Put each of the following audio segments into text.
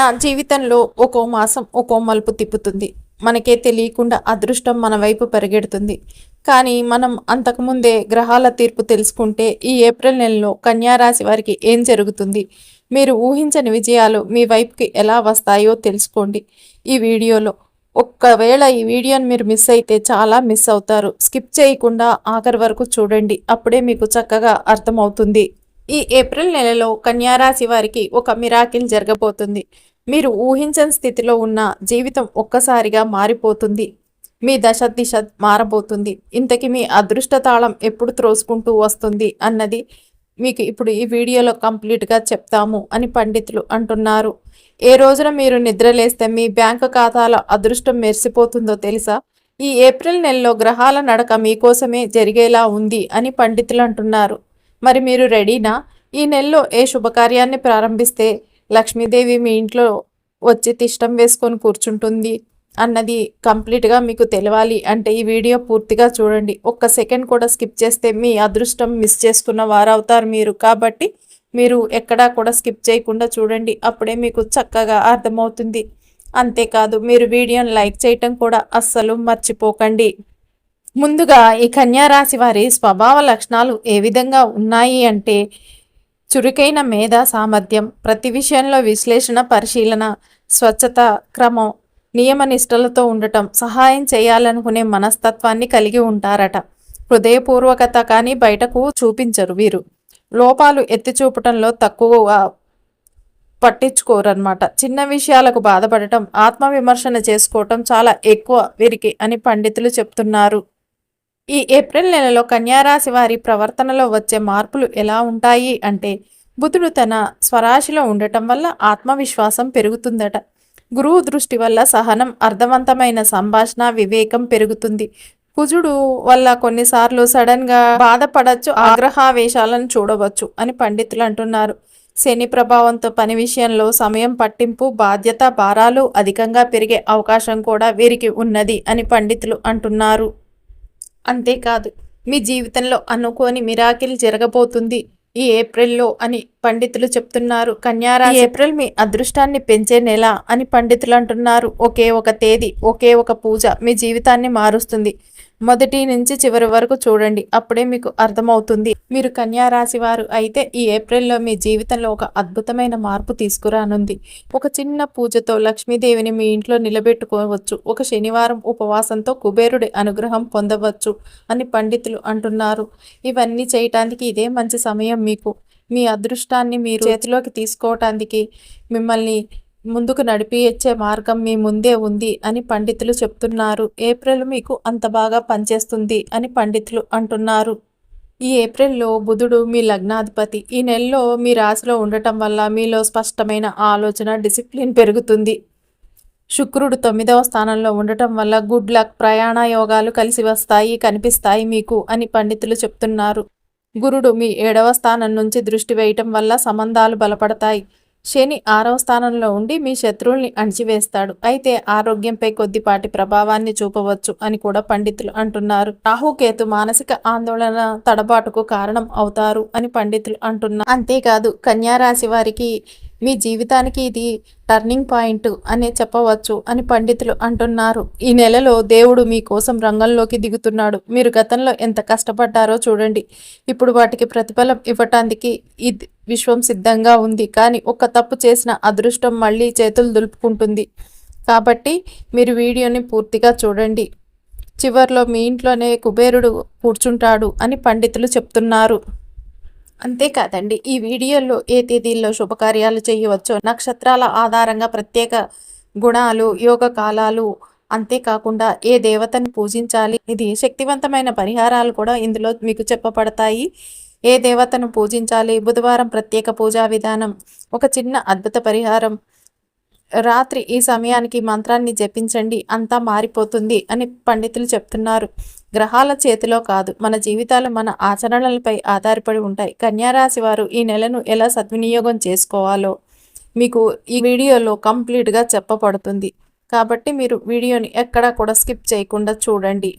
నా జీవితంలో ఒక్కో మాసం ఒక్కో మలుపు తిప్పుతుంది. మనకే తెలియకుండా అదృష్టం మన వైపు పరిగెడుతుంది. కానీ మనం అంతకుముందే గ్రహాల తీర్పు తెలుసుకుంటే ఈ ఏప్రిల్ నెలలో కన్యారాశి వారికి ఏం జరుగుతుంది? మీరు ఊహించని విజయాలు మీ వైపుకి ఎలా వస్తాయో తెలుసుకోండి. ఈ వీడియోలో ఒక్కవేళ ఈ వీడియోని మీరు మిస్ అయితే చాలా మిస్ అవుతారు. స్కిప్ చేయకుండా ఆఖరి వరకు చూడండి. అప్పుడే మీకు చక్కగా అర్థమవుతుంది. ఈ ఏప్రిల్ నెలలో కన్యారాశి వారికి ఒక మిరాకిల్ జరగబోతుంది. మీరు ఊహించని స్థితిలో ఉన్న జీవితం ఒక్కసారిగా మారిపోతుంది. మీ దశ దిశ మారబోతుంది. ఇంతకీ మీ అదృష్ట తాళం ఎప్పుడు త్రోసుకుంటూ వస్తుంది అన్నది మీకు ఇప్పుడు ఈ వీడియోలో కంప్లీట్గా చెప్తాము అని పండితులు అంటున్నారు. ఏ రోజున మీరు నిద్రలేస్తే మీ బ్యాంకు ఖాతాలో అదృష్టం మెరిసిపోతుందో తెలుసా? ఈ ఏప్రిల్ నెలలో గ్రహాల నడక మీకోసమే జరిగేలా ఉంది అని పండితులు అంటున్నారు. మరి మీరు రెడీనా? ఈ నెలలో ఏ శుభకార్యాన్ని ప్రారంభిస్తే లక్ష్మీదేవి మీ ఇంట్లో వచ్చి తిష్టం వేసుకొని కూర్చుంటుంది అన్నది కంప్లీట్గా మీకు తెలవాలి అంటే ఈ వీడియో పూర్తిగా చూడండి. ఒక్క సెకండ్ కూడా స్కిప్ చేస్తే మీ అదృష్టం మిస్ చేసుకున్న వారవుతారు మీరు. కాబట్టి మీరు ఎక్కడా కూడా స్కిప్ చేయకుండా చూడండి. అప్పుడే మీకు చక్కగా అర్థమవుతుంది. అంతేకాదు మీరు వీడియోని లైక్ చేయటం కూడా అస్సలు మర్చిపోకండి. ముందుగా ఈ కన్యారాశి వారి స్వభావ లక్షణాలు ఏ విధంగా ఉన్నాయి అంటే చురుకైన మేధా సామర్థ్యం ప్రతి విషయంలో విశ్లేషణ పరిశీలన స్వచ్ఛత క్రమం నియమనిష్టలతో ఉండటం సహాయం చేయాలనుకునే మనస్తత్వాన్ని కలిగి ఉంటారట. హృదయపూర్వకత కానీ బయటకు చూపించరు వీరు. లోపాలు ఎత్తి చూపటంలో తక్కువగా పట్టించుకోరనమాట చిన్న విషయాలకు బాధపడటం ఆత్మవిమర్శన చేసుకోవటం చాలా ఎక్కువ వీరికి అని పండితులు చెప్తున్నారు. ఈ ఏప్రిల్ నెలలో కన్యారాశి వారి ప్రవర్తనలో వచ్చే మార్పులు ఎలా ఉంటాయి అంటే బుధుడు తన స్వరాశిలో ఉండటం వల్ల ఆత్మవిశ్వాసం పెరుగుతుందట. గురువు దృష్టి వల్ల సహనం అర్థవంతమైన సంభాషణ వివేకం పెరుగుతుంది. కుజుడు వల్ల కొన్నిసార్లు సడన్గా బాధపడచ్చు ఆగ్రహావేశాలను చూడవచ్చు అని పండితులు అంటున్నారు. శని ప్రభావంతో పని విషయంలో సమయం పట్టింపు బాధ్యత భారాలు అధికంగా పెరిగే అవకాశం కూడా వీరికి ఉన్నది అని పండితులు అంటున్నారు. అంతేకాదు మీ జీవితంలో అనుకోని మిరాకిల్ జరగబోతుంది. ఈ ఏప్రిల్లో అని పండితులు చెప్తున్నారు. కన్యారా ఏప్రిల్ మీ అదృష్టాన్ని పెంచే నెల అని పండితులు అంటున్నారు. ఒకే ఒక తేదీ ఒకే ఒక పూజ మీ జీవితాన్ని మారుస్తుంది. మొదటి నుంచి చివరి వరకు చూడండి అప్పుడే మీకు అర్థమవుతుంది. మీరు కన్యా రాశి వారు అయితే ఈ ఏప్రిల్లో మీ జీవితంలో ఒక అద్భుతమైన మార్పు తీసుకురానుంది. ఒక చిన్న పూజతో లక్ష్మీదేవిని మీ ఇంట్లో నిలబెట్టుకోవచ్చు. ఒక శనివారం ఉపవాసంతో కుబేరుడి అనుగ్రహం పొందవచ్చు అని పండితులు అంటున్నారు. ఇవన్నీ చేయటానికి ఇదే మంచి సమయం మీకు. మీ అదృష్టాన్ని మీరు చేతిలోకి తీసుకోవటానికి మిమ్మల్ని ముందుకు నడిపించే మార్గం మీ ముందే ఉంది అని పండితులు చెప్తున్నారు. ఏప్రిల్ మీకు అంత బాగా పనిచేస్తుంది అని పండితులు అంటున్నారు. ఈ ఏప్రిల్లో బుధుడు మీ లగ్నాధిపతి. ఈ నెలలో మీ రాశిలో ఉండటం వల్ల మీలో స్పష్టమైన ఆలోచన డిసిప్లిన్ పెరుగుతుంది. శుక్రుడు తొమ్మిదవ స్థానంలో ఉండటం వల్ల గుడ్ లక్ ప్రయాణ యోగాలు కలిసి వస్తాయి కనిపిస్తాయి మీకు అని పండితులు చెప్తున్నారు. గురుడు మీ ఏడవ స్థానం నుంచి దృష్టి వేయటం వల్ల సంబంధాలు బలపడతాయి. శని ఆరవ స్థానంలో ఉండి మీ శత్రువుల్ని అణిచివేస్తాడు. అయితే ఆరోగ్యంపై కొద్దిపాటి ప్రభావాన్ని చూపవచ్చు అని కూడా పండితులు అంటున్నారు. రాహుకేతు మానసిక ఆందోళన తడబాటుకు కారణం అవుతారు అని పండితులు అంటున్నారు. అంతేకాదు కన్యారాశి వారికి మీ జీవితానికి ఇది టర్నింగ్ పాయింట్ అనే చెప్పవచ్చు అని పండితులు అంటున్నారు. ఈ నెలలో దేవుడు మీకోసం రంగంలోకి దిగుతున్నాడు. మీరు గతంలో ఎంత కష్టపడ్డారో చూడండి. ఇప్పుడు వాటికి ప్రతిఫలం ఇవ్వటానికి ఇది విశ్వం సిద్ధంగా ఉంది. కానీ ఒక్క తప్పు చేసిన అదృష్టం మళ్ళీ చేతులు దులుపుకుంటుంది. కాబట్టి మీరు వీడియోని పూర్తిగా చూడండి. చివరిలో మీ ఇంట్లోనే కుబేరుడు కూర్చుంటాడు అని పండితులు చెప్తున్నారు. అంతేకాదండి ఈ వీడియోలో ఏ తేదీల్లో శుభకార్యాలు చేయవచ్చో నక్షత్రాల ఆధారంగా ప్రత్యేక గుణాలు యోగ కాలాలు అంతేకాకుండా ఏ దేవతను పూజించాలి ఇది శక్తివంతమైన పరిహారాలు కూడా ఇందులో మీకు చెప్పబడతాయి. ఏ దేవతను పూజించాలి బుధవారం ప్రత్యేక పూజా విధానం ఒక చిన్న అద్భుత పరిహారం రాత్రి ఈ సమయానికి మంత్రాన్ని జపించండి అంతా మారిపోతుంది అని పండితులు చెప్తున్నారు. గ్రహాల చేతిలో కాదు మన జీవితాలు మన ఆచరణలపై ఆధారపడి ఉంటాయి. కన్యారాశి వారు ఈ నెలను ఎలా సద్వినియోగం చేసుకోవాలో మీకు ఈ వీడియోలో కంప్లీట్గా చెప్పబడుతుంది. కాబట్టి మీరు వీడియోని ఎక్కడా కూడా స్కిప్ చేయకుండా చూడండి.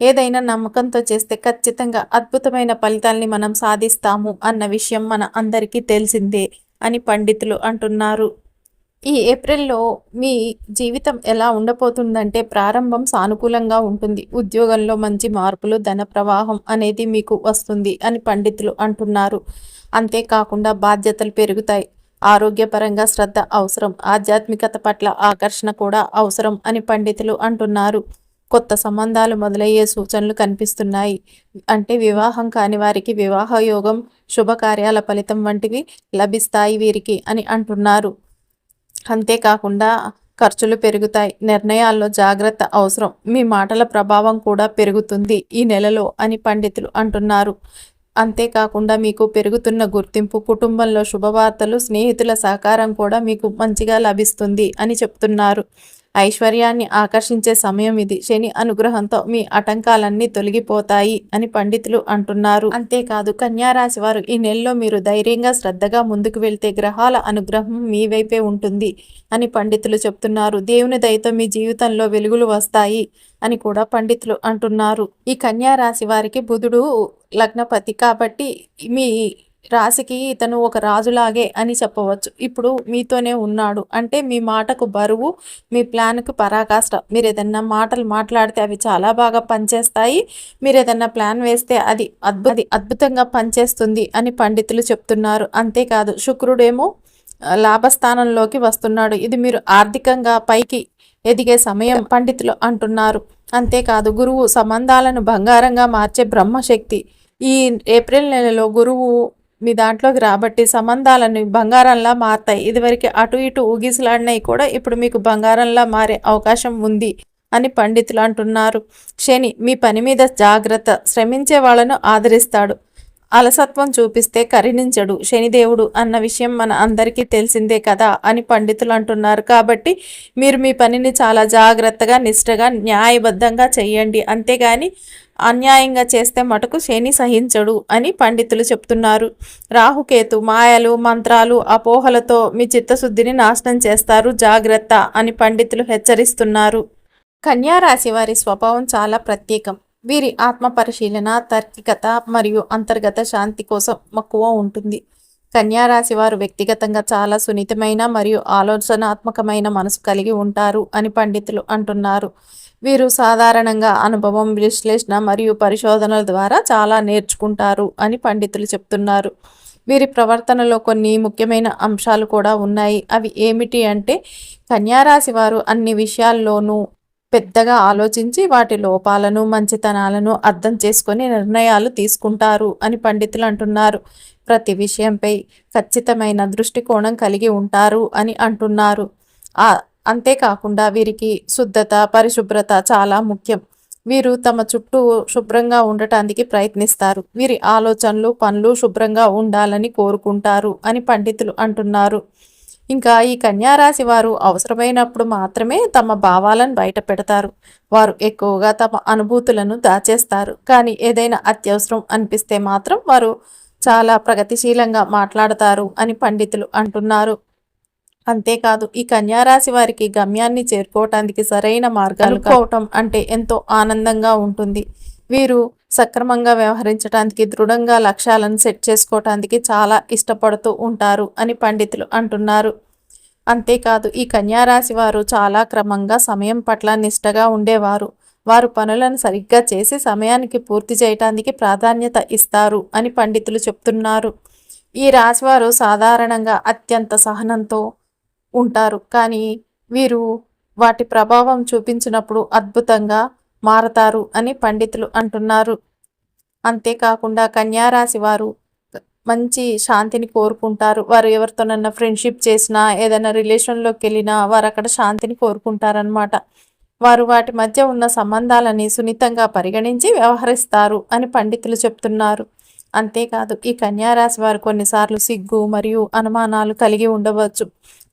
ఏదైనా నమ్మకంతో చేస్తే ఖచ్చితంగా అద్భుతమైన ఫలితాల్ని మనం సాధిస్తాము అన్న విషయం మన అందరికీ తెలిసిందే అని పండితులు అంటున్నారు. ఈ ఏప్రిల్‌లో మీ జీవితం ఎలా ఉండబోతుందంటే ప్రారంభం సానుకూలంగా ఉంటుంది. ఉద్యోగంలో మంచి మార్పులు, ధన ప్రవాహం అనేది మీకు వస్తుంది అని పండితులు అంటున్నారు. అంతేకాకుండా బాధ్యతలు పెరుగుతాయి. ఆరోగ్యపరంగా శ్రద్ధ అవసరం. ఆధ్యాత్మికత పట్ల ఆకర్షణ కూడా అవసరం అని పండితులు అంటున్నారు. కొత్త సంబంధాలు మొదలయ్యే సూచనలు కనిపిస్తున్నాయి. అంటే వివాహం కాని వారికి వివాహ యోగం, శుభకార్యాల ఫలితం వంటివి లభిస్తాయి వీరికి అని అంటున్నారు. అంతేకాకుండా ఖర్చులు పెరుగుతాయి. నిర్ణయాల్లో జాగ్రత్త అవసరం. మీ మాటల ప్రభావం కూడా పెరుగుతుంది ఈ నెలలో అని పండితులు అంటున్నారు. అంతేకాకుండా మీకు పెరుగుతున్న గుర్తింపు, కుటుంబంలో శుభవార్తలు, స్నేహితుల సహకారం కూడా మీకు మంచిగా లభిస్తుంది అని చెప్తున్నారు. ఐశ్వర్యాన్ని ఆకర్షించే సమయం ఇది. శని అనుగ్రహంతో మీ ఆటంకాలన్నీ తొలగిపోతాయి అని పండితులు అంటున్నారు. అంతేకాదు కన్యారాశి వారు ఈ నెలలో మీరు ధైర్యంగా, శ్రద్ధగా ముందుకు వెళ్తే గ్రహాల అనుగ్రహం మీ వైపే ఉంటుంది అని పండితులు చెప్తున్నారు. దేవుని దయతో మీ జీవితంలో వెలుగులు వస్తాయి అని కూడా పండితులు అంటున్నారు. ఈ కన్యా రాశి వారికి బుధుడు లగ్నపతి కాబట్టి మీ రాశికి ఇతను ఒక రాజులాగే అని చెప్పవచ్చు. ఇప్పుడు మీతోనే ఉన్నాడు. అంటే మీ మాటకు బరువు, మీ ప్లాన్కు పరాకాష్ట. మీరు ఏదన్నా మాటలు మాట్లాడితే అవి చాలా బాగా పనిచేస్తాయి. మీరు ఏదన్నా ప్లాన్ వేస్తే అది అద్భుత అద్భుతంగా పనిచేస్తుంది అని పండితులు చెప్తున్నారు. అంతేకాదు శుక్రుడేమో లాభస్థానంలోకి వస్తున్నాడు. ఇది మీరు ఆర్థికంగా పైకి ఎదిగే సమయం పండితులు అంటున్నారు. అంతేకాదు గురువు సంబంధాలను బంగారంగా మార్చే బ్రహ్మశక్తి. ఈ ఏప్రిల్ నెలలో గురువు మీ దాంట్లోకి రాబట్టి సంబంధాలన్నీ బంగారంలా మారతాయి. ఇదివరకు అటు ఇటు ఊగిసలాడినవి కూడా ఇప్పుడు మీకు బంగారంలా మారే అవకాశం ఉంది అని పండితులు అంటున్నారు. శని మీ పని మీద జాగ్రత్త. శ్రమించే వాళ్ళను ఆదరిస్తాడు. అలసత్వం చూపిస్తే కరుణించడు శనిదేవుడు అన్న విషయం మన అందరికీ తెలిసిందే కదా అని పండితులు అంటున్నారు. కాబట్టి మీరు మీ పనిని చాలా జాగ్రత్తగా, నిష్ఠగా, న్యాయబద్ధంగా చేయండి. అంతేగాని అన్యాయంగా చేస్తే మటుకు శని సహించడు అని పండితులు చెప్తున్నారు. రాహుకేతు మాయలు, మంత్రాలు, అపోహలతో మీ చిత్తశుద్ధిని నాశనం చేస్తారు. జాగ్రత్త అని పండితులు హెచ్చరిస్తున్నారు. కన్యా రాశి వారి స్వభావం చాలా ప్రత్యేకం. వీరి ఆత్మ పరిశీలన, తార్కికత మరియు అంతర్గత శాంతి కోసం మక్కువ ఉంటుంది. కన్యారాశి వారు వ్యక్తిగతంగా చాలా సున్నితమైన మరియు ఆలోచనాత్మకమైన మనసు కలిగి ఉంటారు అని పండితులు అంటున్నారు. వీరు సాధారణంగా అనుభవం, విశ్లేషణ మరియు పరిశోధనల ద్వారా చాలా నేర్చుకుంటారు అని పండితులు చెప్తున్నారు. వీరి ప్రవర్తనలో కొన్ని ముఖ్యమైన అంశాలు కూడా ఉన్నాయి. అవి ఏమిటి అంటే కన్యారాశి వారు అన్ని విషయాల్లోనూ పెద్దగా ఆలోచించి వాటి లోపాలను, మంచితనాలను అర్థం చేసుకొని నిర్ణయాలు తీసుకుంటారు అని పండితులు అంటున్నారు. ప్రతి విషయంపై ఖచ్చితమైన దృష్టికోణం కలిగి ఉంటారు అని అంటున్నారు. అంతేకాకుండా వీరికి శుద్ధత, పరిశుభ్రత చాలా ముఖ్యం. వీరు తమ చుట్టూ శుభ్రంగా ఉండటానికి ప్రయత్నిస్తారు. వీరి ఆలోచనలు, పనులు శుభ్రంగా ఉండాలని కోరుకుంటారు అని పండితులు అంటున్నారు. ఇంకా ఈ కన్యా రాశి వారు అవసరమైనప్పుడు మాత్రమే తమ భావాలను బయటపెడతారు. వారు ఎక్కువగా తమ అనుభూతులను దాచేస్తారు. కానీ ఏదైనా అత్యవసరం అనిపిస్తే మాత్రం వారు చాలా ప్రగతిశీలంగా మాట్లాడతారు అని పండితులు అంటున్నారు. అంతేకాదు ఈ కన్యా రాశి వారికి గమ్యాన్ని చేరుకోవటానికి సరైన మార్గాలు కనుక్కోవటం అంటే ఎంతో ఆనందంగా ఉంటుంది. వీరు సక్రమంగా వ్యవహరించటానికి, దృఢంగా లక్ష్యాలను సెట్ చేసుకోవటానికి చాలా ఇష్టపడుతూ ఉంటారు అని పండితులు అంటున్నారు. అంతేకాదు ఈ కన్యారాశి వారు చాలా క్రమంగా సమయం పట్ల నిష్టగా ఉండేవారు. వారు పనులను సరిగ్గా చేసి సమయానికి పూర్తి చేయటానికి ప్రాధాన్యత ఇస్తారు అని పండితులు చెప్తున్నారు. ఈ రాశివారు సాధారణంగా అత్యంత సహనంతో ఉంటారు. కానీ వీరు వాటి ప్రభావం చూపించినప్పుడు అద్భుతంగా మారతారు అని పండితులు అంటున్నారు. అంతేకాకుండా కన్యారాశి వారు మంచి శాంతిని కోరుకుంటారు. వారు ఎవరితోనన్నా ఫ్రెండ్‌షిప్ చేసినా, ఏదైనా రిలేషన్‌లోకెళ్ళినా వారు అక్కడ శాంతిని కోరుకుంటారనమాట. వారు వాటి మధ్య ఉన్న సంబంధాలని సున్నితంగా పరిగణించి వ్యవహరిస్తారు అని పండితులు చెప్తున్నారు. అంతేకాదు ఈ కన్యారాశి వారు కొన్నిసార్లు సిగ్గు మరియు అనుమానాలు కలిగి ఉండవచ్చు.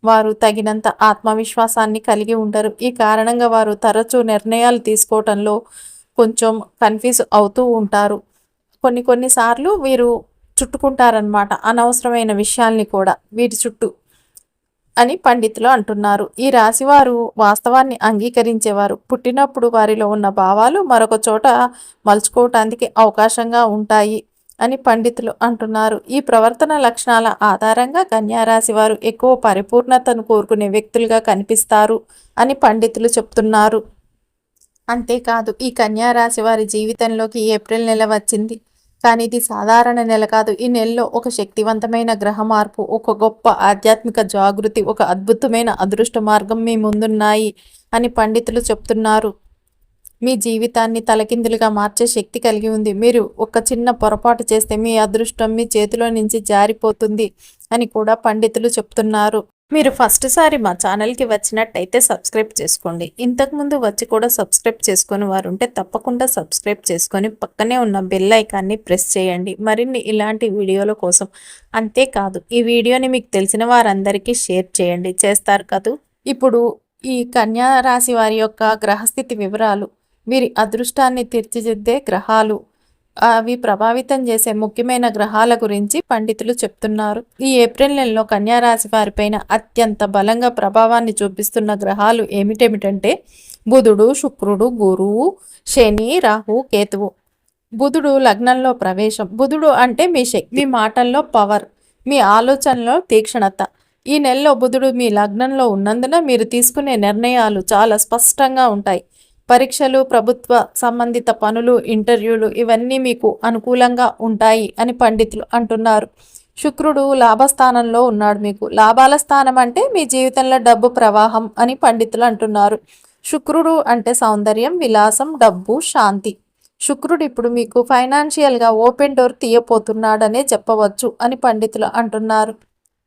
వారు తగినంత ఆత్మవిశ్వాసాన్ని కలిగి ఉండరు. ఈ కారణంగా వారు తరచూ నిర్ణయాలు తీసుకోవటంలో కొంచెం కన్‌ఫ్యూజ్ అవుతూ ఉంటారు. కొన్ని కొన్నిసార్లు వీరు చుట్టుకుంటారనమాట అనవసరమైన విషయాల్ని కూడా వీటి చుట్టూ అని పండితులు అంటున్నారు. ఈ రాశివారు వాస్తవాన్ని అంగీకరించేవారు. పుట్టినప్పుడు వారిలో ఉన్న భావాలు మరొక చోట మలుచుకోవటానికి అవకాశంగా ఉంటాయి. అని పండితులు అంటున్నారు. ఈ ప్రవర్తన లక్షణాల ఆధారంగా కన్యారాశి వారు ఎక్కువ పరిపూర్ణతను కోరుకునే వ్యక్తులుగా కనిపిస్తారు అని పండితులు చెప్తున్నారు. అంతేకాదు ఈ కన్యారాశి వారి జీవితంలోకి ఏప్రిల్ నెల వచ్చింది. కానీ ఇది సాధారణ నెల కాదు. ఈ నెలలో ఒక శక్తివంతమైన గ్రహ మార్పు ఒక గొప్ప ఆధ్యాత్మిక జాగృతి ఒక అద్భుతమైన అదృష్ట మార్గం మీ ముందున్నాయి అని పండితులు చెప్తున్నారు. మీ జీవితాన్ని తలకిందులుగా మార్చే శక్తి కలిగి ఉంది. మీరు ఒక చిన్న పొరపాటు చేస్తే మీ అదృష్టం మీ చేతిలో నుంచి జారిపోతుంది అని కూడా పండితులు చెప్తున్నారు. మీరు ఫస్ట్ సారి మా ఛానల్కి వచ్చినట్టయితే సబ్స్క్రైబ్ చేసుకోండి. ఇంతకుముందు వచ్చి కూడా సబ్స్క్రైబ్ చేసుకొని వారు ఉంటే తప్పకుండా సబ్స్క్రైబ్ చేసుకొని పక్కనే ఉన్న బెల్ ఐకాన్ని ప్రెస్ చేయండి. మరిన్ని ఇలాంటి వీడియోల కోసం అంతేకాదు ఈ వీడియోని మీకు తెలిసిన వారందరికీ షేర్ చేయండి. చేస్తారు కదూ? ఇప్పుడు ఈ కన్యా రాశి వారి యొక్క గ్రహస్థితి వివరాలు. వీరి అదృష్టాన్ని తీర్చిదిద్దే గ్రహాలు. అవి ప్రభావితం చేసే ముఖ్యమైన గ్రహాల గురించి పండితులు చెప్తున్నారు. ఈ ఏప్రిల్ నెలలో కన్యారాశి వారిపైన అత్యంత బలంగా ప్రభావాన్ని చూపిస్తున్న గ్రహాలు ఏమిటేమిటంటే బుధుడు శుక్రుడు గురువు శని రాహు కేతువు. బుధుడు లగ్నంలో ప్రవేశం. బుధుడు అంటే మీ శక్తి మీ మాటల్లో పవర్ మీ ఆలోచనలో తీక్షణత. ఈ నెలలో బుధుడు మీ లగ్నంలో ఉన్నందున మీరు తీసుకునే నిర్ణయాలు చాలా స్పష్టంగా ఉంటాయి. పరీక్షలు ప్రభుత్వ సంబంధిత పనులు ఇంటర్వ్యూలు ఇవన్నీ మీకు అనుకూలంగా ఉంటాయి అని పండితులు అంటున్నారు. శుక్రుడు లాభస్థానంలో ఉన్నాడు మీకు. లాభాల స్థానం అంటే మీ జీవితంలో డబ్బు ప్రవాహం అని పండితులు అంటున్నారు. శుక్రుడు అంటే సౌందర్యం విలాసం డబ్బు శాంతి. శుక్రుడు ఇప్పుడు మీకు ఫైనాన్షియల్గా ఓపెన్ డోర్ తీయపోతున్నాడనే చెప్పవచ్చు అని పండితులు అంటున్నారు.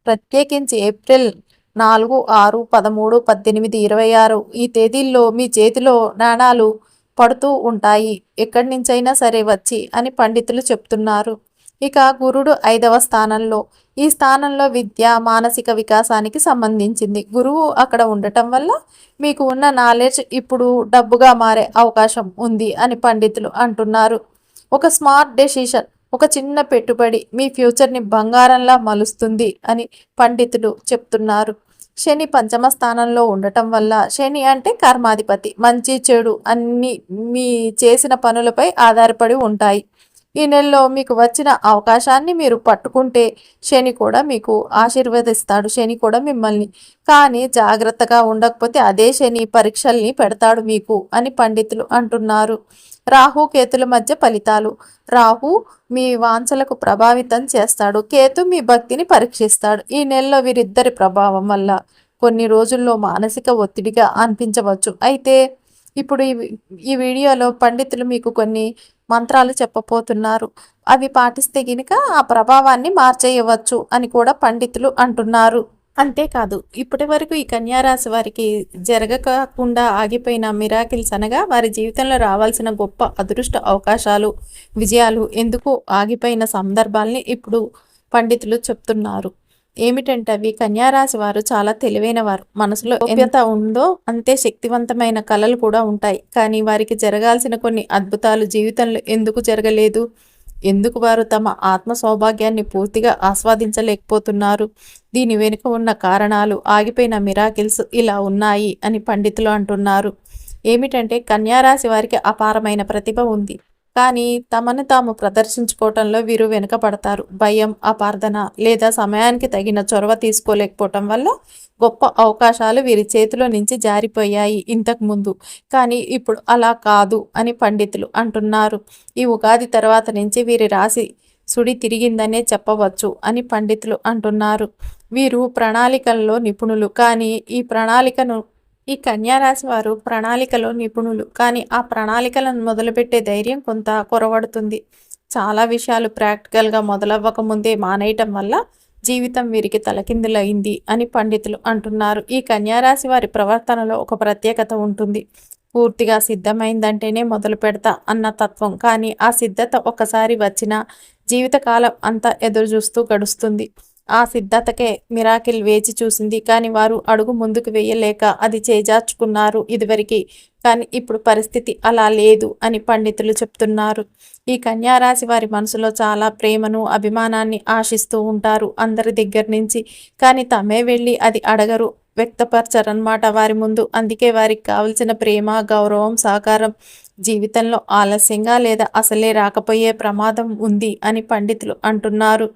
ప్రత్యేకించి ఏప్రిల్ నాలుగు ఆరు పదమూడు పద్దెనిమిది ఇరవై ఆరు ఈ తేదీల్లో మీ చేతిలో నాణాలు పడుతూ ఉంటాయి. ఎక్కడి నుంచైనా సరే వచ్చి అని పండితులు చెప్తున్నారు. ఇక గురుడు ఐదవ స్థానంలో. ఈ స్థానంలో విద్య మానసిక వికాసానికి సంబంధించింది. గురువు అక్కడ ఉండటం వల్ల మీకు ఉన్న నాలెడ్జ్ ఇప్పుడు డబ్బుగా మారే అవకాశం ఉంది అని పండితులు అంటున్నారు. ఒక స్మార్ట్ డెసిషన్ ఒక చిన్న పెట్టుబడి మీ ఫ్యూచర్ని బంగారంలా మలుస్తుంది అని పండితులు చెప్తున్నారు. శని పంచమ స్థానంలో ఉండటం వల్ల శని అంటే కర్మాధిపతి మంచి చెడు అన్ని మీ చేసిన పనులపై ఆధారపడి ఉంటాయి. ఈ నెలలో మీకు వచ్చిన అవకాశాన్ని మీరు పట్టుకుంటే శని కూడా మీకు ఆశీర్వదిస్తాడు శని కూడా మిమ్మల్ని. కానీ జాగ్రత్తగా ఉండకపోతే అదే శని పరీక్షల్ని పెడతాడు మీకు అని పండితులు అంటున్నారు. రాహు కేతుల మధ్య ఫలితాలు. రాహు మీ వాంఛలకు ప్రభావితం చేస్తాడు. కేతు మీ భక్తిని పరీక్షిస్తాడు. ఈ నెలలో వీరిద్దరి ప్రభావం వల్ల కొన్ని రోజుల్లో మానసిక ఒత్తిడిగా అనిపించవచ్చు. అయితే ఇప్పుడు ఈ వీడియోలో పండితులు మీకు కొన్ని మంత్రాలు చెప్పబోతున్నారు. అవి పాటిస్తే గినక ఆ ప్రభావాన్ని మార్చేయవచ్చు అని కూడా పండితులు అంటున్నారు. అంతేకాదు ఇప్పటి వరకు ఈ కన్యారాశి వారికి జరగకుండా ఆగిపోయిన మిరాకిల్స్ అనగా వారి జీవితంలో రావాల్సిన గొప్ప అదృష్ట అవకాశాలు విజయాలు ఎందుకు ఆగిపోయిన సందర్భాల్ని ఇప్పుడు పండితులు చెప్తున్నారు. ఏమిటంటే అవి కన్యారాశి వారు చాలా తెలివైన వారు. మనసులో ఎంత ఉందో అంతే శక్తివంతమైన కళలు కూడా ఉంటాయి. కానీ వారికి జరగాల్సిన కొన్ని అద్భుతాలు జీవితంలో ఎందుకు జరగలేదు? ఎందుకు వారు తమ ఆత్మ సౌభాగ్యాన్ని పూర్తిగా ఆస్వాదించలేకపోతున్నారు? దీని వెనుక ఉన్న కారణాలు ఆగిపోయిన మిరాకిల్స్ ఇలా ఉన్నాయి అని పండితులు అంటున్నారు. ఏమిటంటే కన్యారాశి వారికి అపారమైన ప్రతిభ ఉంది. కానీ తమను తాము ప్రదర్శించుకోవటంలో వీరు వెనుకపడతారు భయం అపార్థన లేదా సమయానికి తగిన చొరవ తీసుకోలేకపోవటం వల్ల గొప్ప అవకాశాలు వీరి చేతిలో నుంచి జారిపోయాయి ఇంతకు ముందు. కానీ ఇప్పుడు అలా కాదు అని పండితులు అంటున్నారు. ఈ ఉగాది తర్వాత నుంచి వీరి రాశి సుడి తిరిగిందనే చెప్పవచ్చు అని పండితులు అంటున్నారు. వీరు ప్రణాళికల్లో నిపుణులు కానీ ఈ ప్రణాళికను ఈ కన్యారాశి వారు ప్రణాళికలో నిపుణులు. కానీ ఆ ప్రణాళికలను మొదలుపెట్టే ధైర్యం కొంత కొరవడుతుంది. చాలా విషయాలు ప్రాక్టికల్గా మొదలవ్వకముందే మానేయటం వల్ల జీవితం వీరికి తలకిందులైంది అని పండితులు అంటున్నారు. ఈ కన్యారాశి వారి ప్రవర్తనలో ఒక ప్రత్యేకత ఉంటుంది. పూర్తిగా సిద్ధమైందంటేనే మొదలు పెడతా అన్న తత్వం. కానీ ఆ సిద్ధత ఒకసారి వచ్చిన జీవితకాలం అంతా ఎదురు చూస్తూ గడుస్తుంది. ఆ సిద్ధతకే మిరాకిల్ వేచి చూసింది. కానీ వారు అడుగు ముందుకు వేయలేక అది చేజార్చుకున్నారు ఇదివరకు. కానీ ఇప్పుడు పరిస్థితి అలా లేదు అని పండితులు చెప్తున్నారు. ఈ కన్యారాశి వారి మనసులో చాలా ప్రేమను అభిమానాన్ని ఆశిస్తూ ఉంటారు అందరి దగ్గర నుంచి. కానీ తమే వెళ్ళి అది అడగరు. వ్యక్తపరచరన్నమాట వారి ముందు. అందుకే వారికి కావలసిన ప్రేమ గౌరవం సహకారం జీవితంలో ఆలస్యంగా లేదా అసలే రాకపోయే ప్రమాదం ఉంది అని పండితులు అంటున్నారు.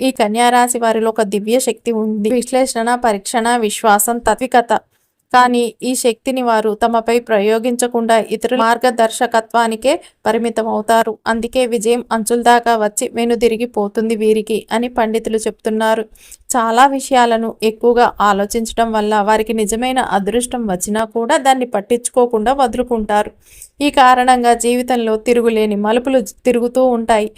ఈ కన్యారాశి వారిలో ఒక దివ్య శక్తి ఉంది. విశ్లేషణ పరీక్షణ విశ్వాసం తత్వికత. కానీ ఈ శక్తిని వారు తమపై ప్రయోగించకుండా ఇతరుల మార్గదర్శకత్వానికే పరిమితం అవుతారు అందుకే విజయం అంచుల దాకా వచ్చి వెనుదిరిగిపోతుంది వీరికి అని పండితులు చెప్తున్నారు. చాలా విషయాలను ఎక్కువగా ఆలోచించడం వల్ల వారికి నిజమైన అదృష్టం వచ్చినా కూడా దాన్ని పట్టించుకోకుండా వదులుకుంటారు. ఈ కారణంగా జీవితంలో తిరుగులేని మలుపులు తిరుగుతూ ఉంటాయి.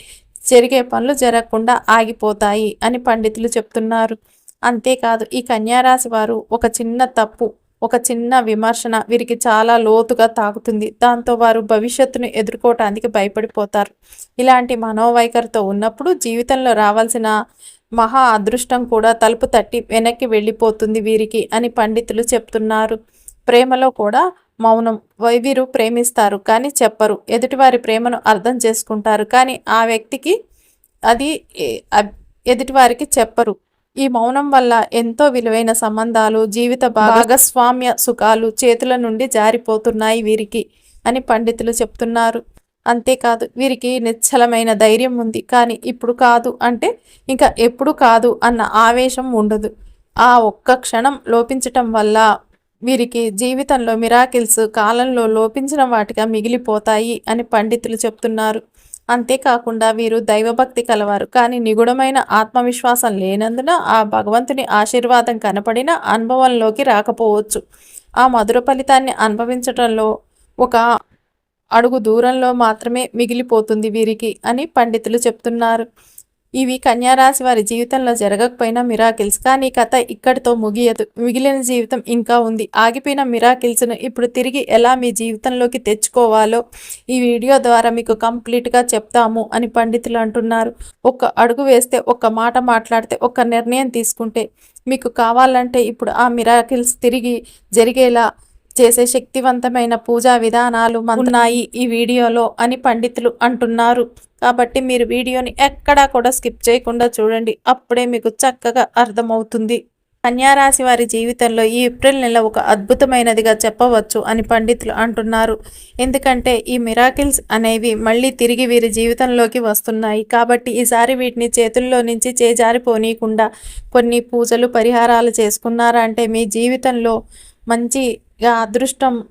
జరిగే పనులు జరగకుండా ఆగిపోతాయి అని పండితులు చెప్తున్నారు. అంతేకాదు ఈ కన్యారాశి వారు ఒక చిన్న తప్పు ఒక చిన్న విమర్శన వీరికి చాలా లోతుగా తాకుతుంది. దాంతో వారు భవిష్యత్తును ఎదుర్కోవటానికి భయపడిపోతారు. ఇలాంటి మనోవైఖరితో ఉన్నప్పుడు జీవితంలో రావాల్సిన మహా అదృష్టం కూడా తలుపు తట్టి వెనక్కి వెళ్ళిపోతుంది వీరికి అని పండితులు చెప్తున్నారు. ప్రేమలో కూడా మౌనం వీరు ప్రేమిస్తారు కానీ చెప్పరు. ఎదుటివారి ప్రేమను అర్థం చేసుకుంటారు కానీ ఆ వ్యక్తికి అది ఎదుటివారికి చెప్పరు. ఈ మౌనం వల్ల ఎంతో విలువైన సంబంధాలు జీవిత భాగస్వామ్య సుఖాలు చేతుల నుండి జారిపోతున్నాయి వీరికి అని పండితులు చెప్తున్నారు. అంతేకాదు వీరికి నిశ్చలమైన ధైర్యం ఉంది కానీ ఇప్పుడు కాదు అంటే ఇంకా ఎప్పుడు కాదు అన్న ఆవేశం ఉండదు. ఆ ఒక్క క్షణం లోపించటం వల్ల వీరికి జీవితంలో మిరాకిల్స్ కాలంలో లోపించిన వాటిగా మిగిలిపోతాయి అని పండితులు చెప్తున్నారు. అంతేకాకుండా వీరు దైవభక్తి కలవారు. కానీ నిగుడమైన ఆత్మవిశ్వాసం లేనందున ఆ భగవంతుని ఆశీర్వాదం కనపడిన అనుభవంలోకి రాకపోవచ్చు. ఆ మధుర ఫలితాన్ని అనుభవించడంలో ఒక అడుగు దూరంలో మాత్రమే మిగిలిపోతుంది వీరికి అని పండితులు చెప్తున్నారు. ఇవి కన్యారాశి వారి జీవితంలో జరగకపోయినా మిరాకిల్స్. కానీ కథ ఇక్కడితో ముగియదు. మిగిలిన జీవితం ఇంకా ఉంది. ఆగిపోయిన మిరాకిల్స్ను ఇప్పుడు తిరిగి ఎలా మీ జీవితంలోకి తెచ్చుకోవాలో ఈ వీడియో ద్వారా మీకు కంప్లీట్గా చెప్తాము అని పండితులు అంటున్నారు. ఒక్క అడుగు వేస్తే ఒక్క మాట మాట్లాడితే ఒక్క నిర్ణయం తీసుకుంటే మీకు కావాలంటే ఇప్పుడు ఆ మిరాకిల్స్ తిరిగి జరిగేలా చేసే శక్తివంతమైన పూజా విధానాలు ఉన్నాయి ఈ వీడియోలో అని పండితులు అంటున్నారు. కాబట్టి మీరు వీడియోని ఎక్కడా కూడా స్కిప్ చేయకుండా చూడండి. అప్పుడే మీకు చక్కగా అర్థమవుతుంది. కన్యారాశి వారి జీవితంలో ఈ ఏప్రిల్ నెల ఒక అద్భుతమైనదిగా చెప్పవచ్చు అని పండితులు అంటున్నారు. ఎందుకంటే ఈ మిరాకిల్స్ అనేవి మళ్ళీ తిరిగి వీరి జీవితంలోకి వస్తున్నాయి. కాబట్టి ఈసారి వీటిని చేతుల్లో నుంచి చేజారిపోనీయకుండా కొన్ని పూజలు పరిహారాలు చేసుకున్నారంటే మీ జీవితంలో మంచి అదృష్టం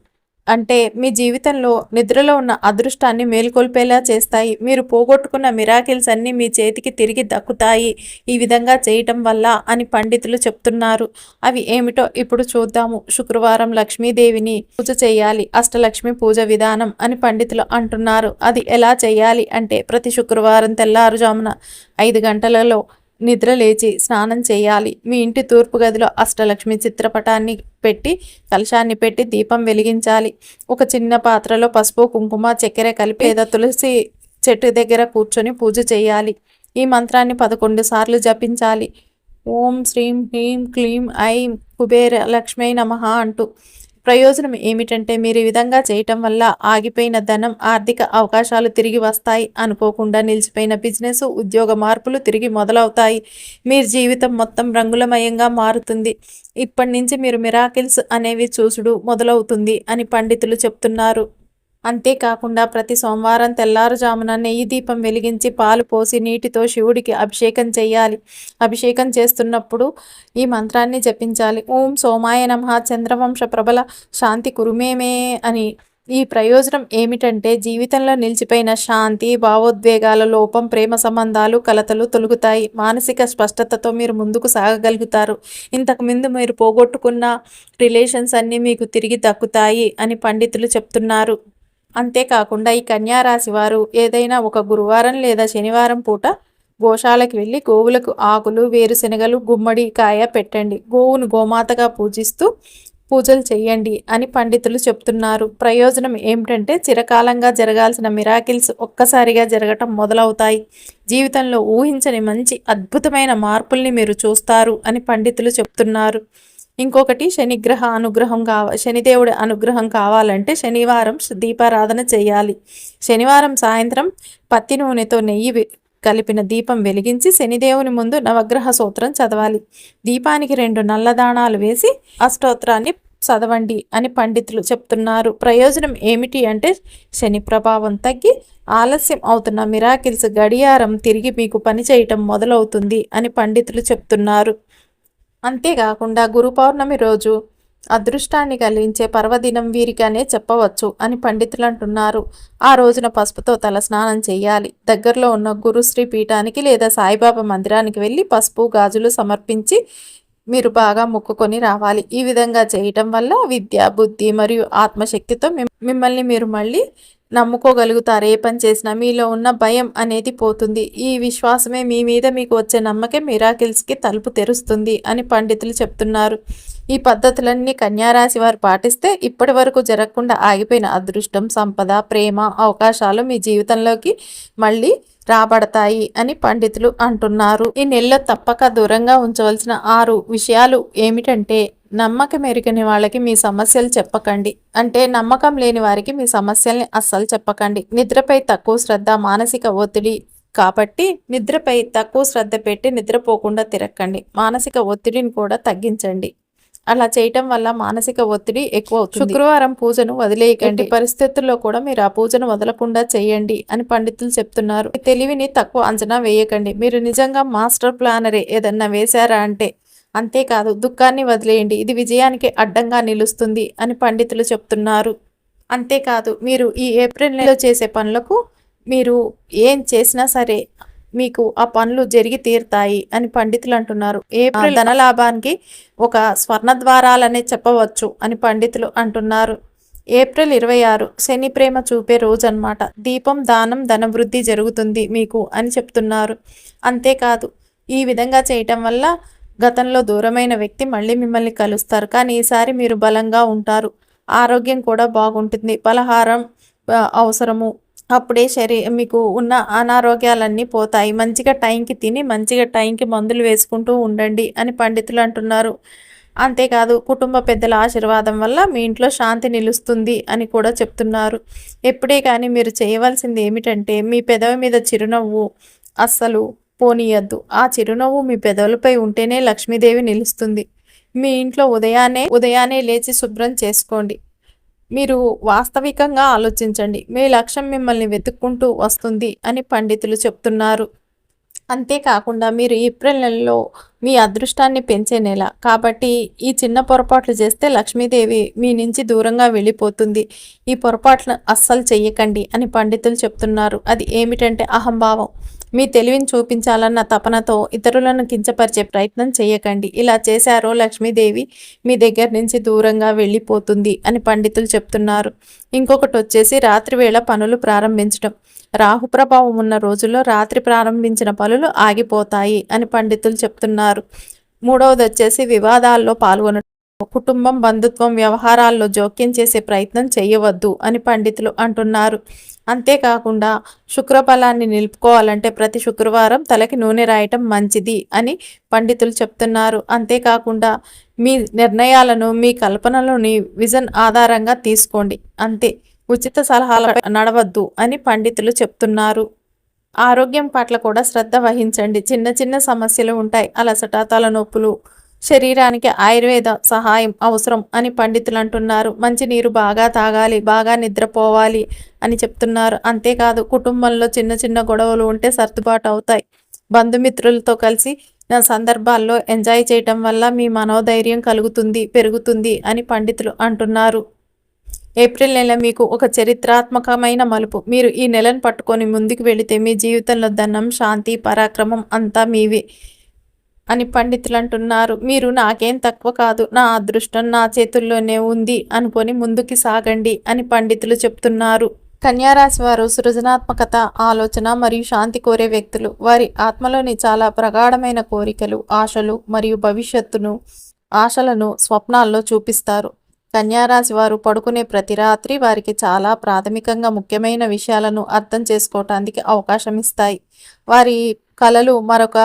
అంటే మీ జీవితంలో నిద్రలో ఉన్న అదృష్టాన్ని మేల్కొల్పేలా చేస్తాయి. మీరు పోగొట్టుకున్న మిరాకిల్స్ అన్నీ మీ చేతికి తిరిగి దక్కుతాయి. ఈ విధంగా చేయటం వల్ల అని పండితులు చెప్తున్నారు. అవి ఏమిటో ఇప్పుడు చూద్దాము. శుక్రవారం లక్ష్మీదేవిని పూజ చేయాలి. అష్టలక్ష్మి పూజ విధానం అని పండితులు అంటున్నారు. అది ఎలా చేయాలి అంటే ప్రతి శుక్రవారం తెల్లారుజామున ఐదు గంటలలో నిద్ర లేచి స్నానం చేయాలి. మీ ఇంటి తూర్పు గదిలో అష్టలక్ష్మి చిత్రపటాన్ని పెట్టి కలశాన్ని పెట్టి దీపం వెలిగించాలి. ఒక చిన్న పాత్రలో పసుపు కుంకుమ చక్కెర కలిపి లేదా తులసి చెట్టు దగ్గర కూర్చొని పూజ చేయాలి. ఈ మంత్రాన్ని పదకొండు సార్లు జపించాలి. ఓం శ్రీం హ్రీం క్లీం ఐం కుబేర లక్ష్మీ నమ అంటూ ప్రయోజనం ఏమిటంటే మీరు ఈ విధంగా చేయటం వల్ల ఆగిపోయిన ధనం ఆర్థిక అవకాశాలు తిరిగి వస్తాయి అనుకోకుండా నిలిచిపోయిన బిజినెస్ ఉద్యోగ మార్పులు తిరిగి మొదలవుతాయి. మీరు జీవితం మొత్తం రంగులమయంగా మారుతుంది. ఇప్పటి నుంచి మీరు మిరాకిల్స్ అనేవి చూసుడు మొదలవుతుంది అని పండితులు చెప్తున్నారు. అంతేకాకుండా ప్రతి సోమవారం తెల్లారుజామున నెయ్యి దీపం వెలిగించి పాలు పోసి నీటితో శివుడికి అభిషేకం చేయాలి. అభిషేకం చేస్తున్నప్పుడు ఈ మంత్రాన్ని జపించాలి. ఓం సోమాయ నమ చంద్రవంశ ప్రబల శాంతి కురుమేమే అని. ఈ ప్రయోజనం ఏమిటంటే జీవితంలో నిలిచిపోయిన శాంతి భావోద్వేగాల లోపం ప్రేమ సంబంధాలు కలతలు తొలుగుతాయి. మానసిక స్పష్టతతో మీరు ముందుకు సాగగలుగుతారు. ఇంతకు ముందు మీరు పోగొట్టుకున్న రిలేషన్స్ అన్నీ మీకు తిరిగి దక్కుతాయి అని పండితులు చెప్తున్నారు. అంతేకాకుండా ఈ కన్యారాశి వారు ఏదైనా ఒక గురువారం లేదా శనివారం పూట గోశాలకు వెళ్ళి గోవులకు ఆకులు వేరుశనగలు గుమ్మడికాయ పెట్టండి. గోవును గోమాతగా పూజిస్తూ పూజలు చేయండి అని పండితులు చెప్తున్నారు. ప్రయోజనం ఏమిటంటే చిరకాలంగా జరగాల్సిన మిరాకిల్స్ ఒక్కసారిగా జరగటం మొదలవుతాయి. జీవితంలో ఊహించని మంచి అద్భుతమైన మార్పుల్ని మీరు చూస్తారు అని పండితులు చెప్తున్నారు. ఇంకొకటి శనిగ్రహ అనుగ్రహం కావ శనిదేవుడి అనుగ్రహం కావాలంటే శనివారం దీపారాధన చేయాలి. శనివారం సాయంత్రం పత్తి నూనెతో నెయ్యి కలిపిన దీపం వెలిగించి శనిదేవుని ముందు నవగ్రహ సూత్రం చదవాలి. దీపానికి రెండు నల్లదాణాలు వేసి ఆ స్తోత్రాన్ని చదవండి అని పండితులు చెప్తున్నారు. ప్రయోజనం ఏమిటి అంటే శని ప్రభావం తగ్గి ఆలస్యం అవుతున్న మిరాకిల్స్ గడియారం తిరిగి మీకు పని చేయటం మొదలవుతుంది అని పండితులు చెప్తున్నారు. అంతేకాకుండా గురు పౌర్ణమి రోజు అదృష్టాన్ని కలిగించే పర్వదినం వీరికనే చెప్పవచ్చు అని పండితులు అంటున్నారు. ఆ రోజున పసుపుతో తల స్నానం చేయాలి. దగ్గరలో ఉన్న గురుశ్రీ పీఠానికి లేదా సాయిబాబా మందిరానికి వెళ్ళి పసుపు గాజులు సమర్పించి మీరు బాగా మొక్కుకొని రావాలి. ఈ విధంగా చేయటం వల్ల విద్య బుద్ధి మరియు ఆత్మశక్తితో మిమ్మల్ని మీరు మళ్ళీ నమ్ముకోగలుగుతారు. ఏ పని చేసినా మీలో ఉన్న భయం అనేది పోతుంది. ఈ విశ్వాసమే మీ మీద మీకు వచ్చే నమ్మకే మిరాకిల్స్కి తలుపు తెరుస్తుంది అని పండితులు చెప్తున్నారు. ఈ పద్ధతులన్నీ కన్యారాశి వారు పాటిస్తే ఇప్పటి వరకు జరగకుండా ఆగిపోయిన అదృష్టం సంపద ప్రేమ అవకాశాలు మీ జీవితంలోకి మళ్ళీ రాబడతాయి అని పండితులు అంటున్నారు. ఈ నెలలో తప్పక దూరంగా ఉంచవలసిన ఆరు విషయాలు ఏమిటంటే నమ్మకం ఎరుగని వాళ్ళకి మీ సమస్యలు చెప్పకండి. అంటే నమ్మకం లేని వారికి మీ సమస్యల్ని అస్సలు చెప్పకండి. నిద్రపై తక్కువ శ్రద్ధ మానసిక ఒత్తిడి కాబట్టి నిద్రపై తక్కువ శ్రద్ధ పెట్టి నిద్రపోకుండా తిరక్కండి మానసిక ఒత్తిడిని కూడా తగ్గించండి. అలా చేయటం వల్ల మానసిక ఒత్తిడి ఎక్కువ అవుతుంది. శుక్రవారం పూజను వదిలేయకండి. పరిస్థితుల్లో కూడా మీరు ఆ పూజను వదలకుండా చేయండి అని పండితులు చెప్తున్నారు. తెలివిని తక్కువ అంచనా వేయకండి. మీరు నిజంగా మాస్టర్ ప్లానరే ఏదన్నా వేశారా అంటే అంతేకాదు దుఃఖాన్ని వదిలేయండి. ఇది విజయానికి అడ్డంగా నిలుస్తుంది అని పండితులు చెప్తున్నారు. అంతేకాదు మీరు ఈ ఏప్రిల్ నెలలో చేసే పనులకు మీరు ఏం చేసినా సరే మీకు ఆ పనులు జరిగి తీరుతాయి అని పండితులు అంటున్నారు. ఏప్రిల్ ధనలాభానికి ఒక స్వర్ణ ద్వారాలనే చెప్పవచ్చు అని పండితులు అంటున్నారు. ఏప్రిల్ ఇరవై ఆరు శని ప్రేమ చూపే రోజు అనమాట దీపం దానం ధనవృద్ధి జరుగుతుంది మీకు అని చెప్తున్నారు. అంతేకాదు ఈ విధంగా చేయటం వల్ల గతంలో దూరమైన వ్యక్తి మళ్ళీ మిమ్మల్ని కలుస్తారు. కానీ ఈసారి మీరు బలంగా ఉంటారు. ఆరోగ్యం కూడా బాగుంటుంది. పలహారం అవసరము అప్పుడే శరీ మీకు ఉన్న అనారోగ్యాలన్నీ పోతాయి. మంచిగా టైంకి తిని మంచిగా టైంకి మందులు వేసుకుంటూ ఉండండి అని పండితులు అంటున్నారు. అంతేకాదు కుటుంబ పెద్దల ఆశీర్వాదం వల్ల మీ ఇంట్లో శాంతి నిలుస్తుంది అని కూడా చెప్తున్నారు. ఎప్పుడే కానీ మీరు చేయవలసింది ఏమిటంటే మీ పెదవి మీద చిరునవ్వు అస్సలు పోనీయద్దు. ఆ చిరునవ్వు మీ పెదవులపై ఉంటేనే లక్ష్మీదేవి నిలుస్తుంది. మీ ఇంట్లో ఉదయాన్నే ఉదయాన్నే లేచి శుభ్రం చేసుకోండి. మీరు వాస్తవికంగా ఆలోచించండి. మీ లక్ష్యం మిమ్మల్ని వెతుక్కుంటూ వస్తుంది అని పండితులు చెప్తున్నారు. అంతేకాకుండా మీరు ఏప్రిల్ నెలలో మీ అదృష్టాన్ని పెంచే నెల. కాబట్టి ఈ చిన్న పొరపాట్లు చేస్తే లక్ష్మీదేవి మీ నుంచి దూరంగా వెళ్ళిపోతుంది. ఈ పొరపాట్లను అస్సలు చెయ్యకండి అని పండితులు చెప్తున్నారు. అది ఏమిటంటే అహంభావం. మీ తెలివిని చూపించాలన్న తపనతో ఇతరులను కించపరిచే ప్రయత్నం చేయకండి. ఇలా చేశారో లక్ష్మీదేవి మీ దగ్గర నుంచి దూరంగా వెళ్ళిపోతుంది అని పండితులు చెప్తున్నారు. ఇంకొకటి వచ్చేసి రాత్రి వేళ పనులు ప్రారంభించడం రాహు ప్రభావం ఉన్న రోజుల్లో రాత్రి ప్రారంభించిన పనులు ఆగిపోతాయి అని పండితులు చెప్తున్నారు. మూడవది వచ్చేసి వివాదాల్లో పాల్గొనడం కుటుంబం బంధుత్వం వ్యవహారాల్లో జోక్యం చేసే ప్రయత్నం చేయవద్దు అని పండితులు అంటున్నారు. అంతేకాకుండా శుక్రబలాన్ని నిలుపుకోవాలంటే ప్రతి శుక్రవారం తలకి నూనె రాయటం మంచిది అని పండితులు చెప్తున్నారు. అంతేకాకుండా మీ నిర్ణయాలను మీ కల్పనలోని విజన్ ఆధారంగా తీసుకోండి. అంతే. ఉచిత సలహాలపై నడవద్దు అని పండితులు చెప్తున్నారు. ఆరోగ్యం పట్ల కూడా శ్రద్ధ వహించండి. చిన్న చిన్న సమస్యలు ఉంటాయి. అలసట తలనొప్పులు శరీరానికి ఆయుర్వేద సహాయం అవసరం అని పండితులు అంటున్నారు మంచినీరు బాగా తాగాలి బాగా నిద్రపోవాలి అని చెప్తున్నారు. అంతేకాదు కుటుంబంలో చిన్న చిన్న గొడవలు ఉంటే సర్దుబాటు అవుతాయి. బంధుమిత్రులతో కలిసి నా సందర్భాల్లో ఎంజాయ్ చేయటం వల్ల మీ మనోధైర్యం కలుగుతుంది పెరుగుతుంది అని పండితులు అంటున్నారు. ఏప్రిల్ నెల మీకు ఒక చరిత్రాత్మకమైన మలుపు. మీరు ఈ నెలను పట్టుకొని ముందుకు వెళితే మీ జీవితంలో ధనం శాంతి పరాక్రమం అంతా మీవే. అని పండితులు అంటున్నారు మీరు నాకేం తక్కువ కాదు. నా అదృష్టం నా చేతుల్లోనే ఉంది. అనుకొని ముందుకి సాగండి అని పండితులు చెప్తున్నారు. కన్యారాశి వారు సృజనాత్మకత ఆలోచన మరియు శాంతి కోరే వ్యక్తులు. వారి ఆత్మలోని చాలా ప్రగాఢమైన కోరికలు ఆశలు మరియు భవిష్యత్తును ఆశలను స్వప్నాల్లో చూపిస్తారు. కన్యారాశి వారు పడుకునే ప్రతి రాత్రి వారికి చాలా ప్రాథమికంగా ముఖ్యమైన విషయాలను అర్థం చేసుకోవటానికి అవకాశం ఇస్తాయి. వారి కళలు మరొక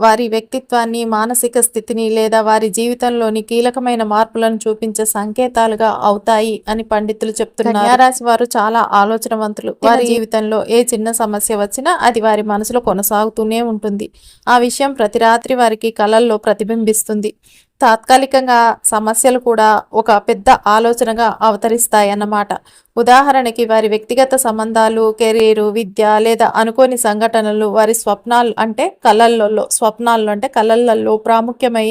వారి వ్యక్తిత్వాన్ని మానసిక స్థితిని లేదా వారి జీవితంలోని కీలకమైన మార్పులను చూపించే సంకేతాలుగా అవుతాయి అని పండితులు చెప్తున్నారు. రాశి వారు చాలా ఆలోచనవంతులు. వారి జీవితంలో ఏ చిన్న సమస్య వచ్చినా అది వారి మనసులో కొనసాగుతూనే ఉంటుంది. ఆ విషయం ప్రతి రాత్రి వారికి కళల్లో ప్రతిబింబిస్తుంది. తాత్కాలికంగా సమస్యలు కూడా ఒక పెద్ద ఆలోచనగా అవతరిస్తాయి అన్నమాట ఉదాహరణకి వారి వ్యక్తిగత సంబంధాలు కెరీరు విద్య లేదా అనుకోని సంఘటనలు వారి స్వప్నాలు అంటే కళల్లో స్వప్నాల్లో అంటే కళల్లో ప్రాముఖ్యమై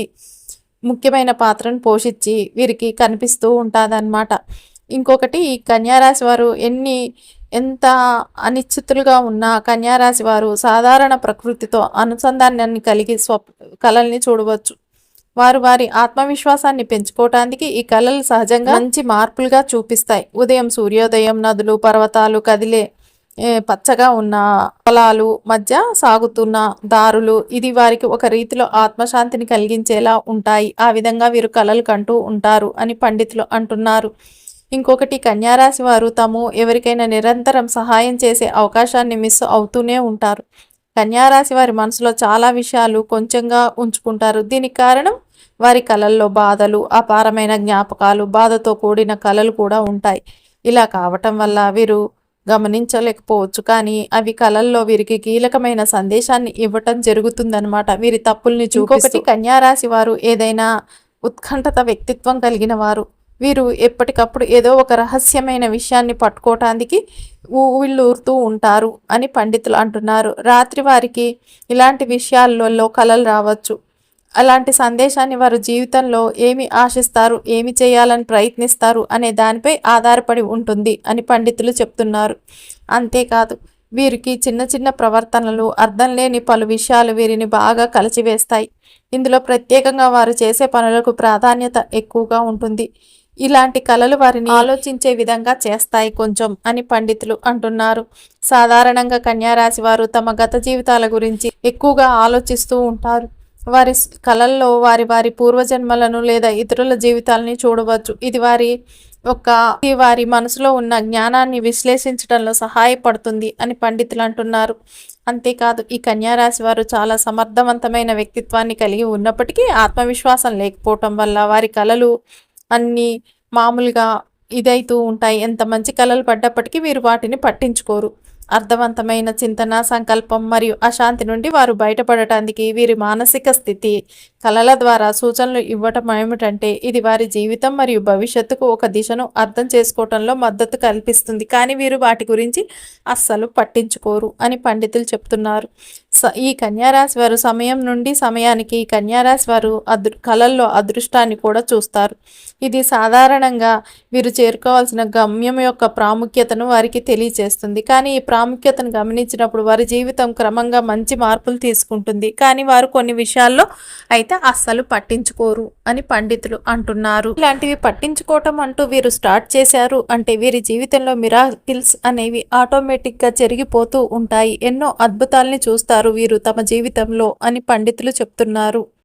ముఖ్యమైన పాత్రను పోషించి వీరికి కనిపిస్తూ ఉంటుందన్నమాట. ఇంకొకటి ఈ కన్యారాశి వారు ఎన్ని ఎంత అనిశ్చితులుగా ఉన్న కన్యారాశి వారు సాధారణ ప్రకృతితో అనుసంధానాన్ని కలిగి స్వప్ కళల్ని చూడవచ్చు. వారు వారి ఆత్మవిశ్వాసాన్ని పెంచుకోవటానికి ఈ కళలు సహజంగా మంచి మార్పులుగా చూపిస్తాయి. ఉదయం సూర్యోదయం నదులు పర్వతాలు కదిలే పచ్చగా ఉన్న పొలాలు మధ్య సాగుతున్న దారులు ఇది వారికి ఒక రీతిలో ఆత్మశాంతిని కలిగించేలా ఉంటాయి. ఆ విధంగా వీరు కళలు కంటూ ఉంటారు అని పండితులు అంటున్నారు. ఇంకొకటి కన్యారాశి వారు తాము ఎవరికైనా నిరంతరం సహాయం చేసే అవకాశాన్ని మిస్ అవుతూనే ఉంటారు. కన్యారాశి వారి మనసులో చాలా విషయాలు కొంచెంగా ఉంచుకుంటారు. దీనికి కారణం వారి కళల్లో బాధలు అపారమైన జ్ఞాపకాలు బాధతో కూడిన కళలు కూడా ఉంటాయి. ఇలా కావటం వల్ల వీరు గమనించలేకపోవచ్చు కానీ అవి కళల్లో వీరికి కీలకమైన సందేశాన్ని ఇవ్వటం జరుగుతుందనమాట వీరి తప్పుల్ని చూపొకటి కన్యారాశి వారు ఏదైనా ఉత్కంఠత వ్యక్తిత్వం కలిగిన వారు వీరు ఎప్పటికప్పుడు ఏదో ఒక రహస్యమైన విషయాన్ని పట్టుకోవటానికి ఊళ్ళూరుతూ ఉంటారు అని పండితులు అంటున్నారు. రాత్రి వారికి ఇలాంటి విషయాలలో కలలు రావచ్చు. అలాంటి సందేశాన్ని వారు జీవితంలో ఏమి ఆశిస్తారు ఏమి చేయాలని ప్రయత్నిస్తారు అనే దానిపై ఆధారపడి ఉంటుంది అని పండితులు చెప్తున్నారు. అంతేకాదు వీరికి చిన్న చిన్న ప్రవర్తనలు అర్థం లేని పలు విషయాలు వీరిని బాగా కలిచివేస్తాయి. ఇందులో ప్రత్యేకంగా వారు చేసే పనులకు ప్రాధాన్యత ఎక్కువగా ఉంటుంది. ఇలాంటి కళలు వారిని ఆలోచించే విధంగా చేస్తాయి కొంచెం అని పండితులు అంటున్నారు. సాధారణంగా కన్యారాశి వారు తమ గత జీవితాల గురించి ఎక్కువగా ఆలోచిస్తూ ఉంటారు. వారి కళల్లో వారి వారి పూర్వజన్మలను లేదా ఇతరుల జీవితాలని చూడవచ్చు. ఇది వారి ఒక వారి మనసులో ఉన్న జ్ఞానాన్ని విశ్లేషించడంలో సహాయపడుతుంది అని పండితులు అంటున్నారు. అంతేకాదు ఈ కన్యారాశి వారు చాలా సమర్థవంతమైన వ్యక్తిత్వాన్ని కలిగి ఉన్నప్పటికీ ఆత్మవిశ్వాసం లేకపోవటం వల్ల వారి కళలు అన్నీ మామూలుగా ఇదైతూ ఉంటాయి. ఎంత మంచి కళలు పడ్డప్పటికీ వీరు వాటిని పట్టించుకోరు. అర్థవంతమైన చింతన సంకల్పం మరియు అశాంతి నుండి వారు బయటపడటానికి వీరి మానసిక స్థితి కళల ద్వారా సూచనలు ఇవ్వటం ఏమిటంటే ఇది వారి జీవితం మరియు భవిష్యత్తుకు ఒక దిశను అర్థం చేసుకోవటంలో మద్దతు కల్పిస్తుంది. కానీ వీరు వాటి గురించి అస్సలు పట్టించుకోరు అని పండితులు చెప్తున్నారు. ఈ కన్యారాశి వారు సమయం నుండి సమయానికి కన్యారాశి వారు అదృ కళల్లో అదృష్టాన్ని కూడా చూస్తారు. ఇది సాధారణంగా వీరు చేరుకోవాల్సిన గమ్యం యొక్క ప్రాముఖ్యతను వారికి తెలియజేస్తుంది కానీ ఈ ప్రాముఖ్యతను గమనించినప్పుడు వారి జీవితం క్రమంగా మంచి మార్పులు తీసుకుంటుంది. కానీ వారు కొన్ని విషయాల్లో అయితే అస్సలు పట్టించుకోరు అని పండితులు అంటున్నారు. ఇలాంటివి పట్టించుకోవటం అంటూ వీరు స్టార్ట్ చేశారు అంటే వీరి జీవితంలో మిరాకిల్స్ అనేవి ఆటోమేటిక్గా జరిగిపోతూ ఉంటాయి. ఎన్నో అద్భుతాల్ని చూస్తారు వీరు తమ జీవితంలో అని పండితులు చెప్తున్నారు.